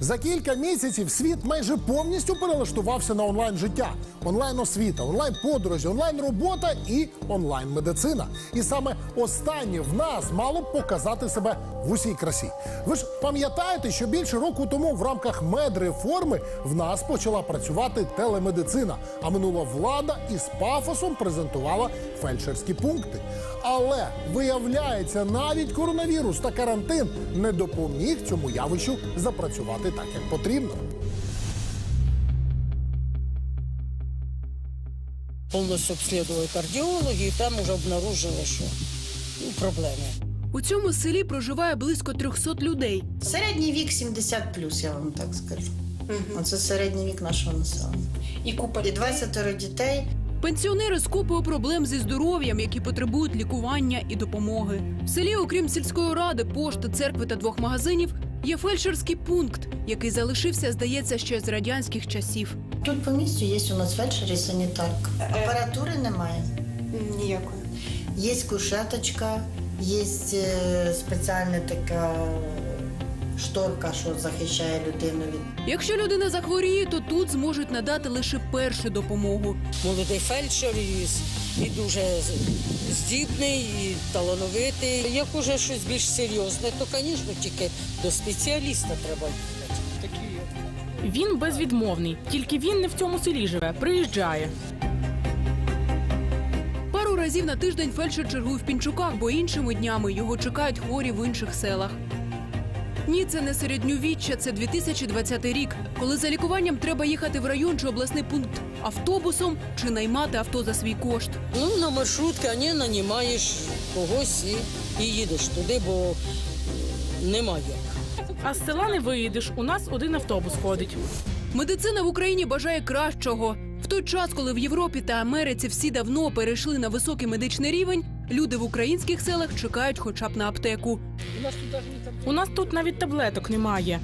За кілька місяців світ майже повністю перелаштувався на онлайн життя, онлайн освіта, онлайн подорожі, онлайн робота і онлайн медицина. І саме останнє в нас мало б показати себе в усій красі. Ви ж пам'ятаєте, що більше року тому в рамках медреформи в нас почала працювати телемедицина, а минула влада із пафосом презентувала фельдшерські пункти. Але виявляється, навіть коронавірус та карантин не допоміг цьому явищу запрацювати так, як потрібно. Полностью обследовали кардиологи, и там уже обнаружили, что ну, проблеми. У цьому селі проживає близько 300 людей. Середній вік 70 я вам так скажу. Оце середній вік нашого населення. І купа І 20 дітей. Пенсіонери з купою проблем зі здоров'ям, які потребують лікування і допомоги. В селі, окрім сільської ради, пошти, церкви та двох магазинів, є фельдшерський пункт, який залишився, здається, ще з радянських часів. Тут по місцю є у нас фельдшер і санітарка. Апаратури немає. ніякої. Є кушеточка, є е, спеціальна така шторка, що захищає людину від Якщо людина захворіє, то тут зможуть надати лише першу допомогу. Молодий фельдшер і, і дуже здібний, і талановитий. Як уже щось більш серйозне, то, звісно, тільки до спеціаліста треба. Такі Він безвідмовний, тільки він не в цьому селі живе, приїжджає. Пару разів на тиждень фельдшер чергує в Пінчуках, бо іншими днями його чекають хворі в інших селах. Ні, це не середньовіччя, це 2020 рік, коли за лікуванням треба їхати в район чи обласний пункт автобусом чи наймати авто за свій кошт. Ну, на маршрутки, а не нанімаєш когось і, і їдеш туди, бо немає. А з села не виїдеш. У нас один автобус ходить. Медицина в Україні бажає кращого. В той час, коли в Європі та Америці всі давно перейшли на високий медичний рівень, люди в українських селах чекають хоча б на аптеку. У нас тут навіть таблеток немає.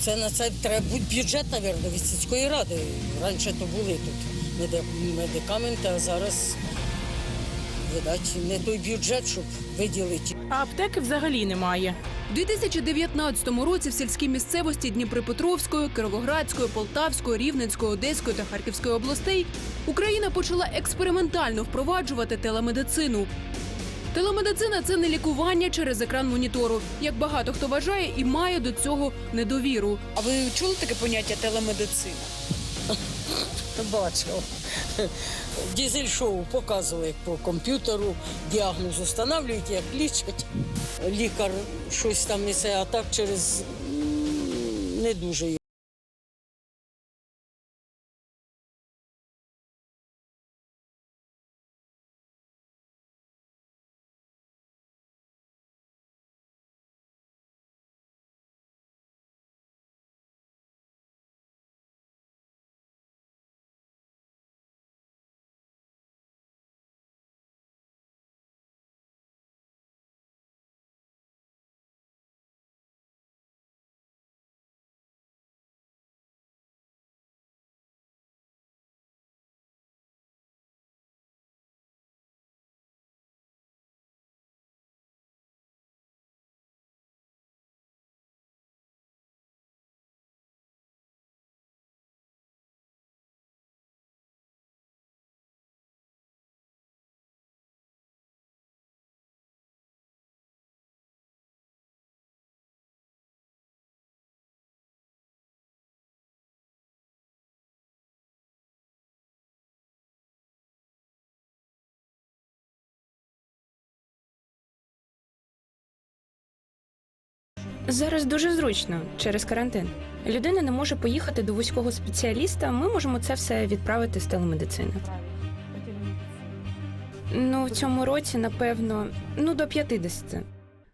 Це на це треба бути бюджет, мабуть, від сільської ради. Раніше то були тут меди- медикаменти, а зараз, видать, не той бюджет, щоб виділити. А аптеки взагалі немає. У 2019 році в сільській місцевості Дніпропетровської, Кировоградської, Полтавської, Рівненської, Одеської та Харківської областей Україна почала експериментально впроваджувати телемедицину. Телемедицина це не лікування через екран монітору, як багато хто вважає і має до цього недовіру. А ви чули таке поняття телемедицина? Бачив. Дізель-шоу показували по комп'ютеру, діагноз встановлюють, як лічать. Лікар щось там несе, а так через не дуже. Зараз дуже зручно через карантин. Людина не може поїхати до вузького спеціаліста. Ми можемо це все відправити з телемедицини. Ну, в цьому році, напевно, ну до 50.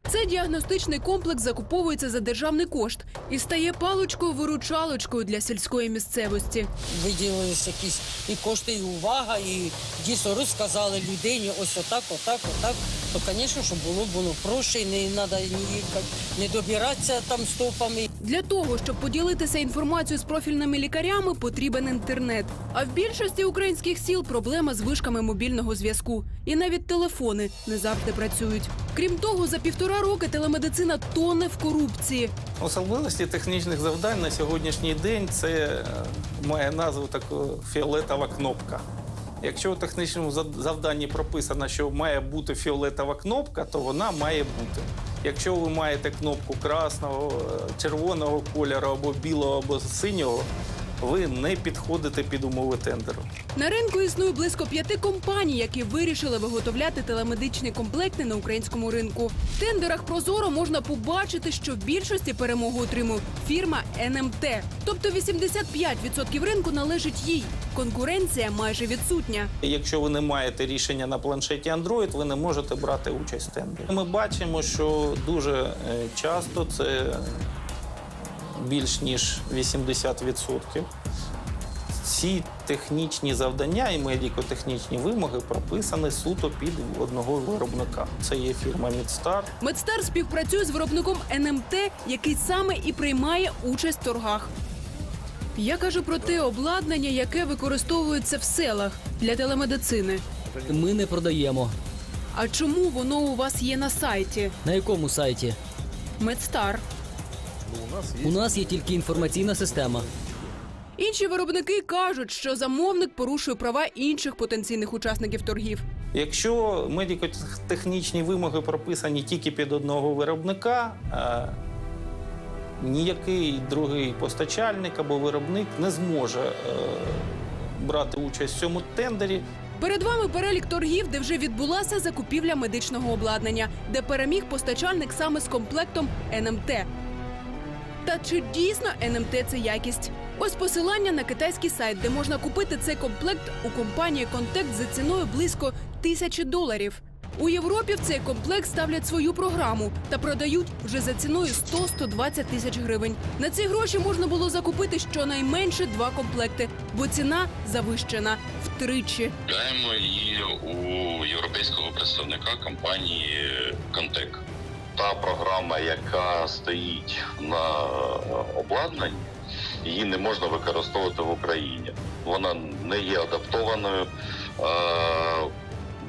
Цей діагностичний комплекс закуповується за державний кошт і стає паличкою-виручалочкою для сільської місцевості. Виділились якісь і кошти, і увага, і дійсно розказали людині ось отак, отак, отак. То, звісно, щоб було воно проще, і не треба ні їхати, не добиратися там стопами. Для того, щоб поділитися інформацією з профільними лікарями, потрібен інтернет. А в більшості українських сіл проблема з вишками мобільного зв'язку. І навіть телефони не завжди працюють. Крім того, за півтора роки телемедицина тоне в корупції. Особливості технічних завдань на сьогоднішній день це е, має назву таку фіолетова кнопка. Якщо у технічному завданні прописано, що має бути фіолетова кнопка, то вона має бути. Якщо ви маєте кнопку красного, е, червоного кольору або білого, або синього, ви не підходите під умови тендеру. На ринку існує близько п'яти компаній, які вирішили виготовляти телемедичні комплекти на українському ринку. В тендерах Прозоро можна побачити, що в більшості перемогу отримує фірма НМТ. Тобто 85% ринку належить їй. Конкуренція майже відсутня. Якщо ви не маєте рішення на планшеті Android, ви не можете брати участь в тендері. Ми бачимо, що дуже е, часто це більш ніж 80%. Ці технічні завдання і медико-технічні вимоги прописані суто під одного виробника. Це є фірма Мідстар. Медстар співпрацює з виробником НМТ, який саме і приймає участь в торгах. Я кажу про те обладнання, яке використовується в селах для телемедицини. Ми не продаємо. А чому воно у вас є на сайті? На якому сайті? Медстар. У нас є тільки інформаційна система. Інші виробники кажуть, що замовник порушує права інших потенційних учасників торгів. Якщо медико-технічні вимоги прописані тільки під одного виробника, е, ніякий другий постачальник або виробник не зможе е, брати участь в цьому тендері. Перед вами перелік торгів, де вже відбулася закупівля медичного обладнання, де переміг постачальник саме з комплектом НМТ. Та чи дійсно НМТ це якість? Ось посилання на китайський сайт, де можна купити цей комплект у компанії Контект за ціною близько тисячі доларів. У Європі в цей комплект ставлять свою програму та продають вже за ціною 100-120 тисяч гривень. На ці гроші можна було закупити щонайменше два комплекти, бо ціна завищена втричі. Купляємо її у європейського представника компанії Контек. Та програма, яка стоїть на обладнанні, її не можна використовувати в Україні. Вона не є адаптованою. Е,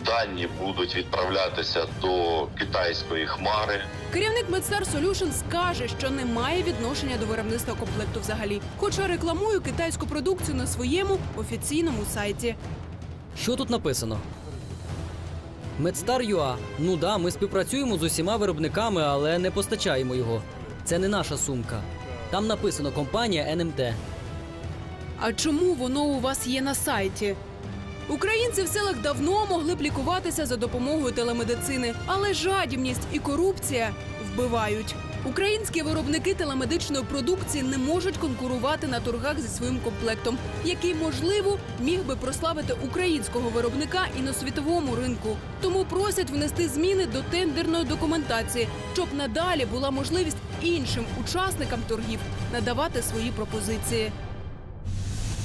Дані будуть відправлятися до китайської хмари. Керівник MedStar Solutions каже, що не має відношення до виробництва комплекту взагалі, хоча рекламує китайську продукцію на своєму офіційному сайті. Що тут написано? Медстар.ua. Ну да, ми співпрацюємо з усіма виробниками, але не постачаємо його. Це не наша сумка. Там написано компанія НМТ. А чому воно у вас є на сайті? Українці в селах давно могли б лікуватися за допомогою телемедицини, але жадібність і корупція вбивають. Українські виробники телемедичної продукції не можуть конкурувати на торгах зі своїм комплектом, який можливо міг би прославити українського виробника і на світовому ринку. Тому просять внести зміни до тендерної документації, щоб надалі була можливість іншим учасникам торгів надавати свої пропозиції.